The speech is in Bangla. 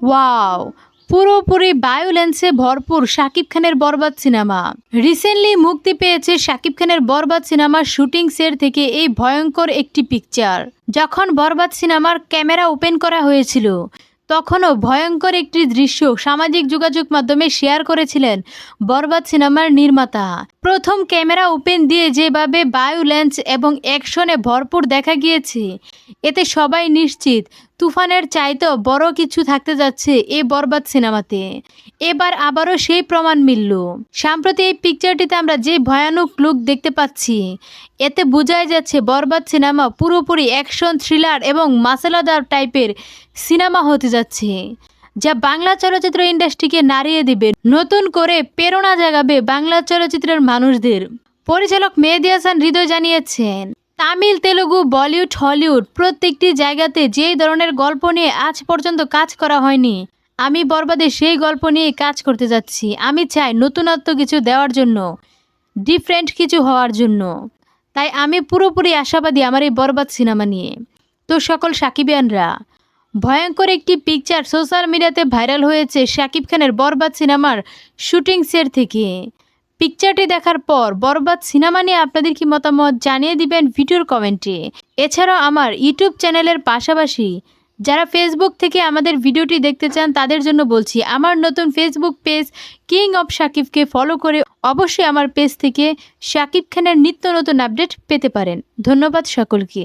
ওয়াও পুরোপুরি বায়োলেন্সে ভরপুর শাকিব খানের বরবাদ সিনেমা। রিসেন্টলি মুক্তি পেয়েছে শাকিব খানের বরবাদ সিনেমার শুটিং সেট থেকে এই ভয়ঙ্কর একটি পিকচার যখন বরবাদ সিনেমার ক্যামেরা ওপেন করা হয়েছিল, তখনও ভয়ঙ্কর একটি দৃশ্য সামাজিক যোগাযোগ মাধ্যমে শেয়ার করেছিলেন বরবাদ সিনেমার নির্মাতা। প্রথম ক্যামেরা ওপেন দিয়ে যেভাবে বায়োলেন্স এবং অ্যাকশনে ভরপুর দেখা গিয়েছে, এতে সবাই নিশ্চিত তুফানের চাইতেও বড় কিছু থাকতে যাচ্ছে এই বরবাদ সিনেমাতে। এবার আবারও সেই প্রমাণ মিলল। সাম্প্রতি এই পিকচারটিতে আমরা যে ভয়ানক লুক দেখতে পাচ্ছি, এতে বোঝাই যাচ্ছে বরবাদ সিনেমা পুরোপুরি অ্যাকশন থ্রিলার এবং মাসালাদার টাইপের সিনেমা হতে যাচ্ছে, যা বাংলা চলচ্চিত্র ইন্ডাস্ট্রিকে নাড়িয়ে দিবে, নতুন করে প্রেরণা জাগাবে বাংলা চলচ্চিত্রের মানুষদের। পরিচালক মেহেদি হাসান হৃদয় জানিয়েছেন তামিল, তেলুগু, বলিউড, হলিউড, প্রত্যেকটি জায়গাতে যেই ধরনের গল্প নিয়ে আজ পর্যন্ত কাজ করা হয়নি, আমি বরবাদে সেই গল্প নিয়ে কাজ করতে যাচ্ছি। আমি চাই নতুনত্ব কিছু দেওয়ার জন্য ডিফারেন্ট কিছু হওয়ার জন্য। তাই আমি পুরোপুরি আশাবাদী আমার এই বরবাদ সিনেমা নিয়ে। তো সকল সাকিবিয়ানরা, ভয়ঙ্কর একটি পিকচার সোশ্যাল মিডিয়াতে ভাইরাল হয়েছে শাকিব খানের বরবাদ সিনেমার শুটিং সেট থেকে। পিকচারটি দেখার পর বরবাদ সিনেমা নিয়ে আপনাদের কি মতামত জানিয়ে দিবেন ভিডিওর কমেন্টে। এছাড়াও আমার ইউটিউব চ্যানেলের পাশাপাশি যারা ফেসবুক থেকে আমাদের ভিডিওটি দেখতে চান, তাদের জন্য বলছি, আমার নতুন ফেসবুক পেজ কিং অফ সাকিবকে ফলো করে অবশ্যই আমার পেজ থেকে শাকিব খানের নিত্য নতুন আপডেট পেতে পারেন। ধন্যবাদ সকলকে।